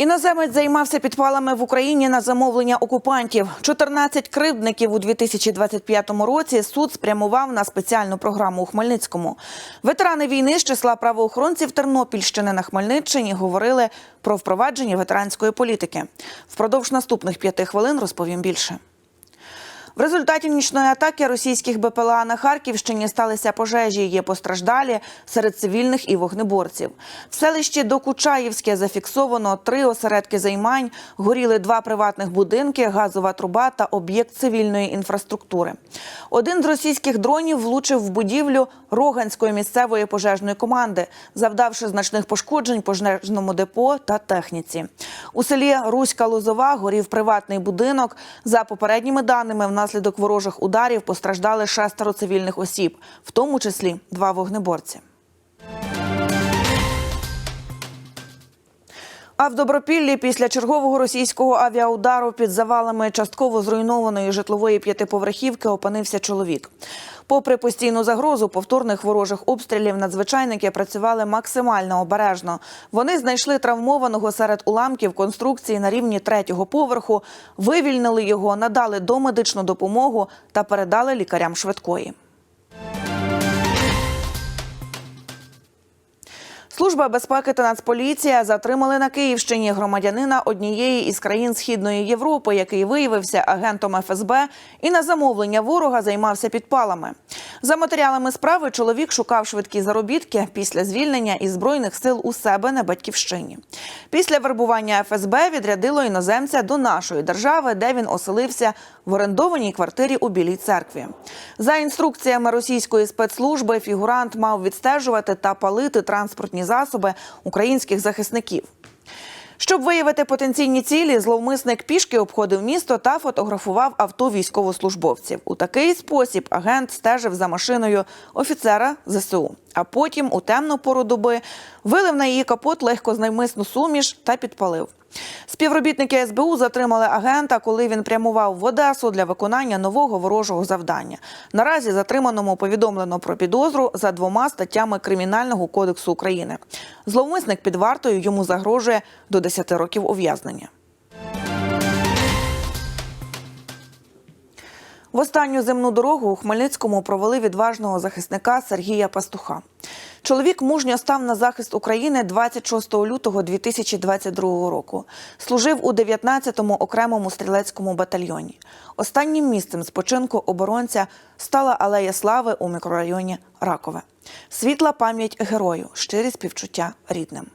Іноземець займався підпалами в Україні на замовлення окупантів. 14 кривдників у 2025 році суд спрямував на спеціальну програму у Хмельницькому. Ветерани війни з числа правоохоронців Тернопільщини на Хмельниччині говорили про впровадження ветеранської політики. Впродовж наступних п'яти хвилин розповім більше. В результаті нічної атаки російських БПЛА на Харківщині сталися пожежі. Є постраждалі серед цивільних і вогнеборців. В селищі Докучаївське зафіксовано три осередки займань. Горіли два приватних будинки, газова труба та об'єкт цивільної інфраструктури. Один з російських дронів влучив в будівлю Роганської місцевої пожежної команди, завдавши значних пошкоджень пожежному депо та техніці. У селі Руська Лозова горів приватний будинок. За попередніми даними, внаслідок ворожих ударів постраждали шестеро цивільних осіб, в тому числі два вогнеборці. А в Добропіллі після чергового російського авіаудару під завалами частково зруйнованої житлової п'ятиповерхівки опинився чоловік. Попри постійну загрозу повторних ворожих обстрілів, надзвичайники працювали максимально обережно. Вони знайшли травмованого серед уламків конструкції на рівні третього поверху, вивільнили його, надали домедичну допомогу та передали лікарям швидкої. Служба безпеки та Нацполіція затримали на Київщині громадянина однієї із країн Східної Європи, який виявився агентом ФСБ і на замовлення ворога займався підпалами. За матеріалами справи чоловік шукав швидкі заробітки після звільнення із збройних сил у себе на батьківщині. Після вербування ФСБ відрядило іноземця до нашої держави, де він оселився в орендованій квартирі у Білій церкві. За інструкціями російської спецслужби фігурант мав відстежувати та палити транспортні засоби українських захисників. Щоб виявити потенційні цілі, зловмисник пішки обходив місто та фотографував авто військовослужбовців. У такий спосіб агент стежив за машиною офіцера ЗСУ, а потім у темну пору доби вилив на її капот легкознаймисну суміш та підпалив. Співробітники СБУ затримали агента, коли він прямував в Одесу для виконання нового ворожого завдання. Наразі затриманому повідомлено про підозру за двома статтями Кримінального кодексу України. Зловмисник під вартою йому загрожує до 10 років ув'язнення. В останню земну дорогу у Хмельницькому провели відважного захисника Сергія Пастуха. Чоловік мужньо став на захист України 26 лютого 2022 року. Служив у 19-му окремому стрілецькому батальйоні. Останнім місцем спочинку оборонця стала алея слави у мікрорайоні Ракове. Світла пам'ять герою, щирі співчуття рідним.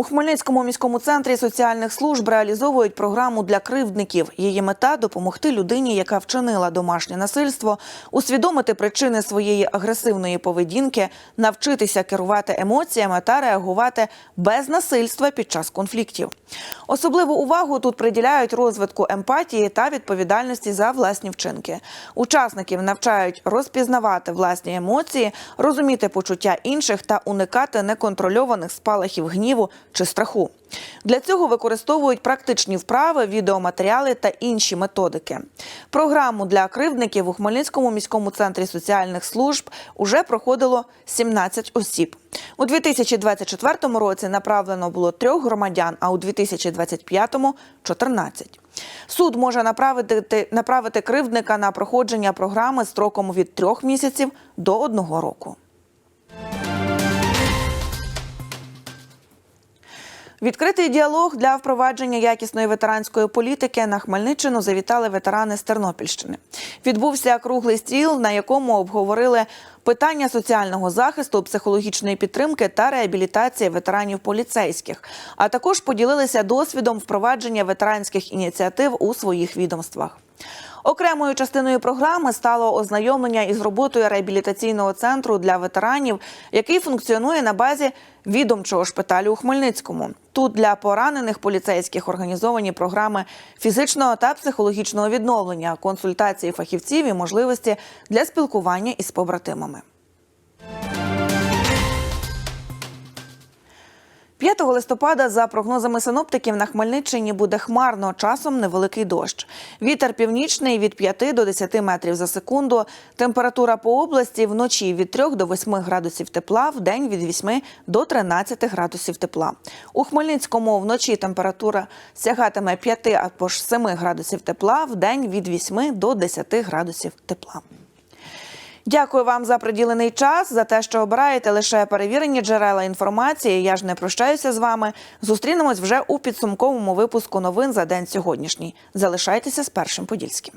У Хмельницькому міському центрі соціальних служб реалізовують програму для кривдників. Її мета допомогти людині, яка вчинила домашнє насильство, усвідомити причини своєї агресивної поведінки, навчитися керувати емоціями та реагувати без насильства під час конфліктів. Особливу увагу тут приділяють розвитку емпатії та відповідальності за власні вчинки. Учасників навчають розпізнавати власні емоції, розуміти почуття інших та уникати неконтрольованих спалахів гніву чи страху. Для цього використовують практичні вправи, відеоматеріали та інші методики. Програму для кривдників у Хмельницькому міському центрі соціальних служб уже проходило 17 осіб. У 2024 році направлено було трьох громадян, а у 2025 – 14. Суд може направити, направити кривдника на проходження програми строком від трьох місяців до одного року. Відкритий діалог для впровадження якісної ветеранської політики на Хмельниччину завітали ветерани з Тернопільщини. Відбувся круглий стіл, на якому обговорили питання соціального захисту, психологічної підтримки та реабілітації ветеранів поліцейських, а також поділилися досвідом впровадження ветеранських ініціатив у своїх відомствах. Окремою частиною програми стало ознайомлення із роботою реабілітаційного центру для ветеранів, який функціонує на базі відомчого шпиталю у Хмельницькому. Тут для поранених поліцейських організовані програми фізичного та психологічного відновлення, консультації фахівців і можливості для спілкування із побратимами. 5 листопада, за прогнозами синоптиків, на Хмельниччині буде хмарно, часом невеликий дощ. Вітер північний від 5 до 10 метрів за секунду. Температура по області вночі від 3 до 8 градусів тепла, в день від 8 до 13 градусів тепла. У Хмельницькому вночі температура сягатиме 5 або ж 7 градусів тепла, в день від 8 до 10 градусів тепла. Дякую вам за приділений час, за те, що обираєте лише перевірені джерела інформації. Я ж не прощаюся з вами. Зустрінемось вже у підсумковому випуску новин за день сьогоднішній. Залишайтеся з першим подільським.